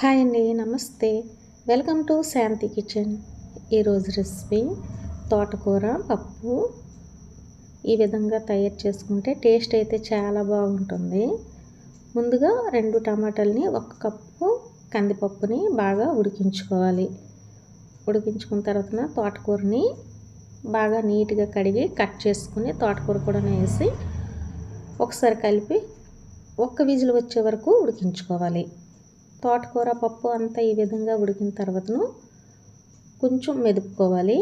Hi అండి namaste. Welcome to Shanti kitchen. ఈరోజు recipe తోటకూర పప్పు. ఈ విధంగా తయారు చేసుకుంటే టేస్ట్ అయితే చాలా బాగుంటుంది. ముందుగా రెండు టమాటాలని ఒక కప్పు కందిపప్పుని బాగా ఉడికించుకోవాలి. ఉడికించుకున్న తర్వాత తోటకూరని బాగా నీట్గా కడిగి కట్ చేసుకుని తోటకూర కూడా వేసి ఒకసారి కలిపి ఒక్క విజిల్ వచ్చే వరకు ఉడికించుకోవాలి. తోటకూర పప్పు అంతా ఈ విధంగా ఉడికిన తర్వాతను కొంచెం మెదుపుకోవాలి.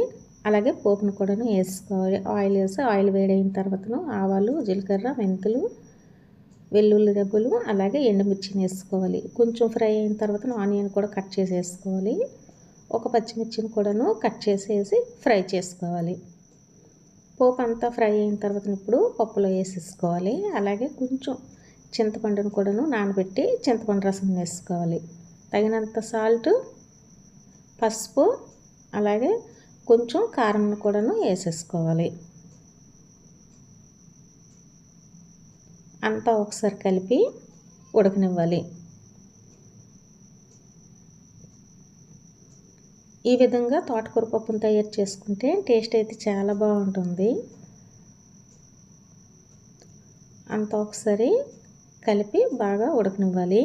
అలాగే పోపును కూడాను వేసుకోవాలి. ఆయిల్ వేసి ఆయిల్ వేడైన తర్వాతను ఆవాలు జీలకర్ర మెంతులు వెల్లుల్లి రెబ్బలు అలాగే ఎండుమిర్చిని వేసుకోవాలి. కొంచెం ఫ్రై అయిన తర్వాత ఆనియన్ కూడా కట్ చేసి వేసుకోవాలి. ఒక పచ్చిమిర్చిని కూడాను కట్ చేసేసి ఫ్రై చేసుకోవాలి. పోపు అంతా ఫ్రై అయిన తర్వాత ఇప్పుడు పప్పులో వేసేసుకోవాలి. అలాగే కొంచెం చింతపండును కూడాను నానబెట్టి చింతపండు రసం వేసుకోవాలి. తగినంత సాల్ట్ పసుపు అలాగే కొంచెం కారం కూడాను వేసేసుకోవాలి. అంతా ఒకసారి కలిపి ఉడకనివ్వాలి. ఈ విధంగా తోటకూర పప్పును తయారు చేసుకుంటే టేస్ట్ అయితే చాలా బాగుంటుంది. అంతా ఒకసారి కలిపి బాగా ఉడకనివ్వాలి.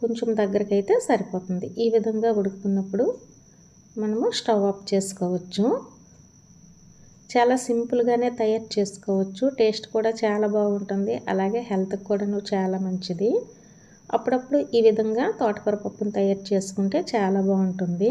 కొంచెం దగ్గరకైతే సరిపోతుంది. ఈ విధంగా ఉడుకుతున్నప్పుడు మనము స్టవ్ ఆఫ్ చేసుకోవచ్చు. చాలా సింపుల్గానే తయారు చేసుకోవచ్చు. టేస్ట్ కూడా చాలా బాగుంటుంది. అలాగే హెల్త్కి కూడా చాలా మంచిది. అప్పుడప్పుడు ఈ విధంగా తోటకూర పప్పును తయారు చేసుకుంటే చాలా బాగుంటుంది.